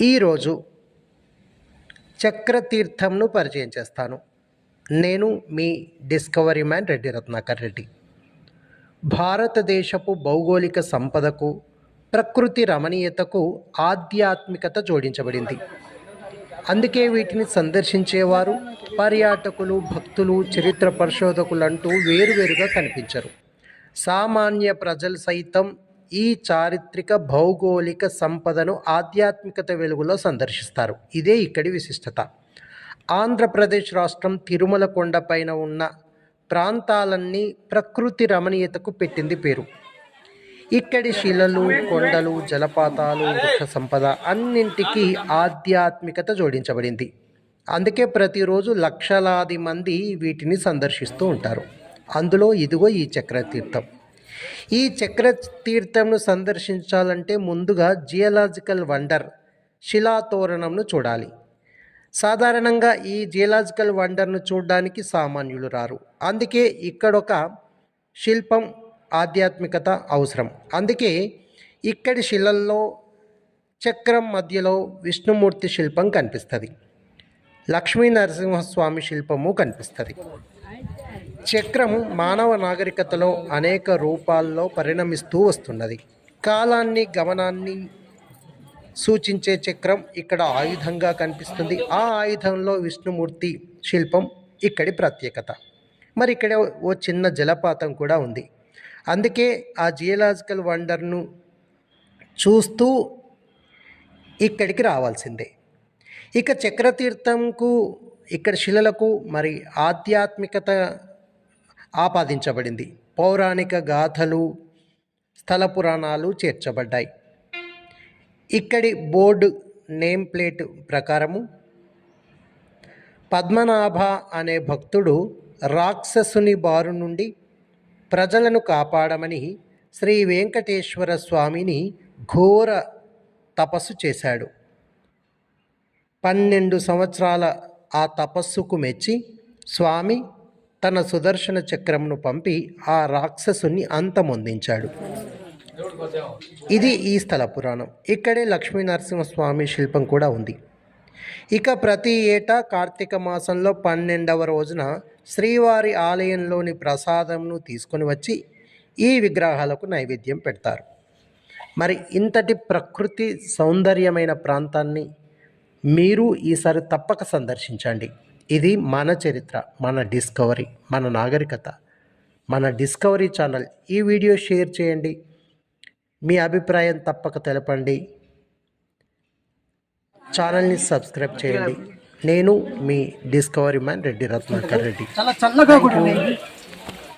ఈరోజు చక్రతీర్థంను పరిచయం చేస్తాను. నేను మీ డిస్కవరీ మ్యాన్ రెడ్డి రత్నాకర్ రెడ్డి. భారతదేశపు భౌగోళిక సంపదకు ప్రకృతి రమణీయతకు ఆధ్యాత్మికత జోడించబడింది. అందుకే వీటిని సందర్శించేవారు పర్యాటకులు భక్తులు చరిత్ర పరిశోధకులంటూ వేరువేరుగా కనిపించరు. సామాన్య ప్రజలు సైతం ఈ చారిత్రక భౌగోళిక సంపదను ఆధ్యాత్మికత వెలుగులో సందర్శిస్తారు. ఇదే ఇక్కడి విశిష్టత. ఆంధ్రప్రదేశ్ రాష్ట్రం తిరుమల కొండపైన ఉన్న ప్రాంతాలన్నీ ప్రకృతి రమణీయతకు పెట్టింది పేరు. ఇక్కడి శిలలు కొండలు జలపాతాలు వృక్ష సంపద అన్నింటికీ ఆధ్యాత్మికత జోడించబడింది. అందుకే ప్రతిరోజు లక్షలాది మంది వీటిని సందర్శిస్తూ ఉంటారు. అందులో ఇదిగో ఈ చక్రతీర్థం. ఈ చక్ర తీర్థంను సందర్శించాలంటే ముందుగా జియలాజికల్ వండర్ శిలాతోరణంను చూడాలి. సాధారణంగా ఈ జియలాజికల్ వండర్ను చూడడానికి సామాన్యులు రారు. అందుకే ఇక్కడొక శిల్పం ఆధ్యాత్మికత అవసరం. అందుకే ఇక్కడి శిలల్లో చక్రం మధ్యలో విష్ణుమూర్తి శిల్పం కనిపిస్తుంది. లక్ష్మీ నరసింహస్వామి శిల్పము కనిపిస్తుంది. చక్రం మానవ నాగరికతలో అనేక రూపాల్లో పరిణమిస్తూ వస్తున్నది. కాలాన్ని గమనాన్ని సూచించే చక్రం ఇక్కడ ఆయుధంగా కనిపిస్తుంది. ఆ ఆయుధంలో విష్ణుమూర్తి శిల్పం ఇక్కడి ప్రత్యేకత. మరి ఇక్కడ ఓ చిన్న జలపాతం కూడా ఉంది. అందుకే ఆ జియలాజికల్ వండర్ను చూస్తూ ఇక్కడికి రావాల్సిందే. ఇక చక్రతీర్థంకు ఇక్కడ శిలలకు మరి ఆధ్యాత్మికత ఆపాదించబడింది. పౌరాణిక గాథలు స్థల పురాణాలు చేర్చబడ్డాయి. ఇక్కడి బోర్డు నేమ్ ప్లేట్ ప్రకారము పద్మనాభ అనే భక్తుడు రాక్షసుని బారు నుండి ప్రజలను కాపాడమని శ్రీ వెంకటేశ్వర స్వామిని ఘోర తపస్సు చేశాడు. పన్నెండు సంవత్సరాల ఆ తపస్సుకు మెచ్చి స్వామి తన సుదర్శన చక్రమును పంపి ఆ రాక్షసుని అంతమొందించాడు. ఇది ఈ స్థల పురాణం. ఇక్కడే లక్ష్మీ నరసింహస్వామి శిల్పం కూడా ఉంది. ఇక ప్రతి ఏటా కార్తీక మాసంలో పన్నెండవ రోజున శ్రీవారి ఆలయంలోని ప్రసాదంను తీసుకొని వచ్చి ఈ విగ్రహాలకు నైవేద్యం పెడతారు. మరి ఇంతటి ప్రకృతి సౌందర్యమైన ప్రాంతాన్ని మీరు ఈసారి తప్పక సందర్శించండి. ఇది మన చరిత్ర మన డిస్కవరీ మన నాగరికత. మన డిస్కవరీ ఛానల్ ఈ వీడియో షేర్ చేయండి. మీ అభిప్రాయం తప్పక తెలపండి. ఛానల్ని సబ్స్క్రైబ్ చేయండి. నేను మీ డిస్కవరీ మ్యాన్ రెడ్డి రత్నాకర్ రెడ్డి. చాలా చల్లగా కూడా